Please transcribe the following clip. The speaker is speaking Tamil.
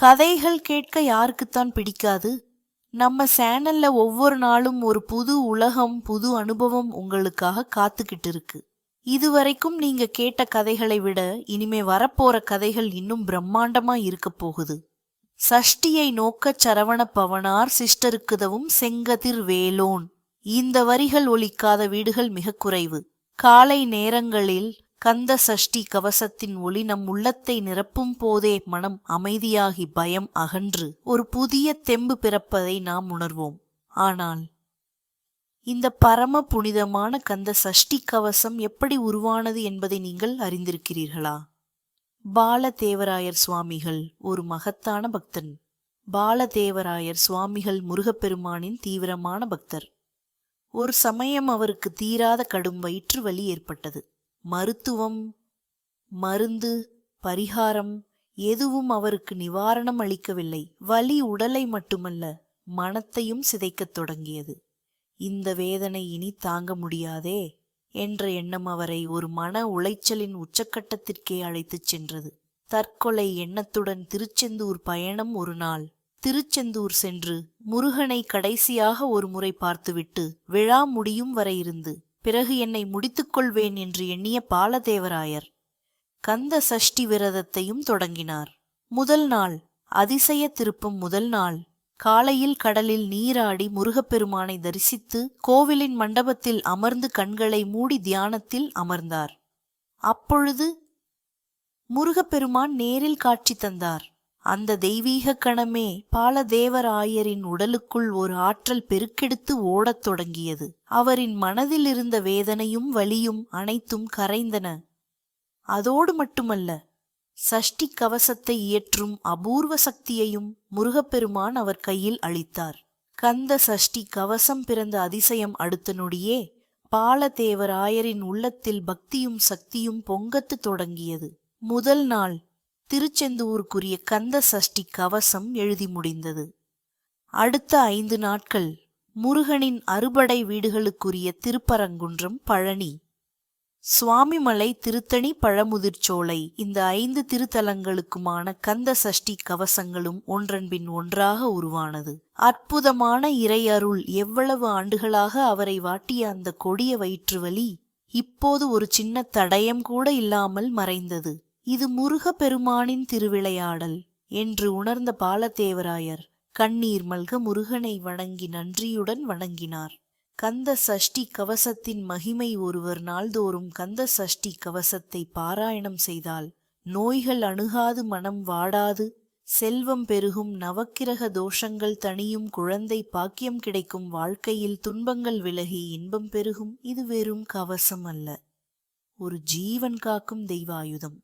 கதைகள் கேட்க யாருக்குத்தான் பிடிக்காது. நம்ம சேனல்ல ஒவ்வொரு நாளும் ஒரு புது உலகம் புது அனுபவம் உங்களுக்காக காத்துக்கிட்டு இருக்கு. இதுவரைக்கும் நீங்க கேட்ட கதைகளை விட இனிமே வரப்போற கதைகள் இன்னும் பிரம்மாண்டமா இருக்க போகுது. சஷ்டியை நோக்கச் சரவண பவனார் சிஸ்டருக்குதவும் செங்கதிர் வேலோன். இந்த வரிகள் ஒலிக்காத வீடுகள் மிக குறைவு. காலை நேரங்களில் கந்த சஷ்டி கவசத்தின் ஒளி நம் உள்ளத்தை நிரப்பும் போதே மனம் அமைதியாகி பயம் அகன்று ஒரு புதிய தெம்பு பிறப்பதை நாம் உணர்வோம். ஆனால் இந்த பரம புனிதமான கந்த சஷ்டி கவசம் எப்படி உருவானது என்பதை நீங்கள் அறிந்திருக்கிறீர்களா? பாலதேவராயர் சுவாமிகள் ஒரு மகத்தான பக்தன். பாலதேவராயர் சுவாமிகள் முருகப்பெருமானின் தீவிரமான பக்தர். ஒரு சமயம் அவருக்கு தீராத கடும் வயிற்று வலி ஏற்பட்டது. மருத்துவம் மருந்து பரிகாரம் எதுவும் அவருக்கு நிவாரணம் அளிக்கவில்லை. வலி உடலை மட்டுமல்ல மனத்தையும் சிதைக்கத் தொடங்கியது. இந்த வேதனை இனி தாங்க முடியாதே என்ற எண்ணம் அவரை ஒரு மன உளைச்சலின் உச்சக்கட்டத்திற்கே அழைத்துச் சென்றது. தற்கொலை எண்ணத்துடன் திருச்செந்தூர் பயணம் ஒரு நாள். திருச்செந்தூர் சென்று முருகனை கடைசியாக ஒரு முறை பார்த்துவிட்டு விழா முடியும் வரை இருந்து பிறகு என்னை முடித்துக் கொள்வேன் என்று எண்ணிய பாலதேவராயர் கந்த சஷ்டி விரதத்தையும் தொடங்கினார். முதல் நாள் அதிசய திருப்பம் முதல் நாள் காலையில் கடலில் நீராடி முருகப்பெருமானை தரிசித்து கோவிலின் மண்டபத்தில் அமர்ந்து கண்களை மூடி தியானத்தில் அமர்ந்தார். அப்பொழுது முருகப்பெருமான் நேரில் காட்சி தந்தார். அந்த தெய்வீக கணமே பாலதேவராயரின் உடலுக்குள் ஒரு ஆற்றல் பெருக்கெடுத்து ஓடத் தொடங்கியது. அவரின் மனதில் இருந்த வேதனையும் வலியும் அனைத்தும் கரைந்தன. அதோடு மட்டுமல்ல சஷ்டி கவசத்தை இயற்றும் அபூர்வ சக்தியையும் முருகப்பெருமான் அவர் கையில் அளித்தார். கந்த சஷ்டி கவசம் பிறந்த அதிசயம் அடுத்த நொடியே பாலதேவராயரின் உள்ளத்தில் பக்தியும் சக்தியும் பொங்கத்து தொடங்கியது. முதல் நாள் திருச்செந்தூருக்குரிய கந்த சஷ்டி கவசம் எழுதி முடிந்தது. அடுத்த ஐந்து நாட்கள் முருகனின் அறுபடை வீடுகளுக்குரிய திருப்பரங்குன்றம் பழனி. சுவாமிமலை திருத்தணி பழமுதிர்ச்சோலை இந்த ஐந்து திருத்தலங்களுக்குமான கந்த சஷ்டி கவசங்களும் ஒன்றன்பின் ஒன்றாக உருவானது. அற்புதமான இறையருள் எவ்வளவு ஆண்டுகளாக அவரை வாட்டிய அந்த கொடிய வயிற்று வலி இப்போது ஒரு சின்ன தடயம் கூட இல்லாமல் மறைந்தது. இது முருகப்பெருமானின் திருவிளையாடல் என்று உணர்ந்த பாலதேவராயர் கண்ணீர் மல்க முருகனை வணங்கி நன்றியுடன் வணங்கினார். கந்த சஷ்டி கவசத்தின் மகிமை ஒருவர் நாள்தோறும் கந்த சஷ்டி கவசத்தை பாராயணம் செய்தால் நோய்கள் அணுகாது மனம் வாடாது செல்வம் பெருகும் நவக்கிரக தோஷங்கள் தனியும் குழந்தை பாக்கியம் கிடைக்கும் வாழ்க்கையில் துன்பங்கள் விலகி இன்பம் பெருகும் இது வெறும் கவசம் அல்ல. ஒரு ஜீவன் காக்கும் தெய்வாயுதம்.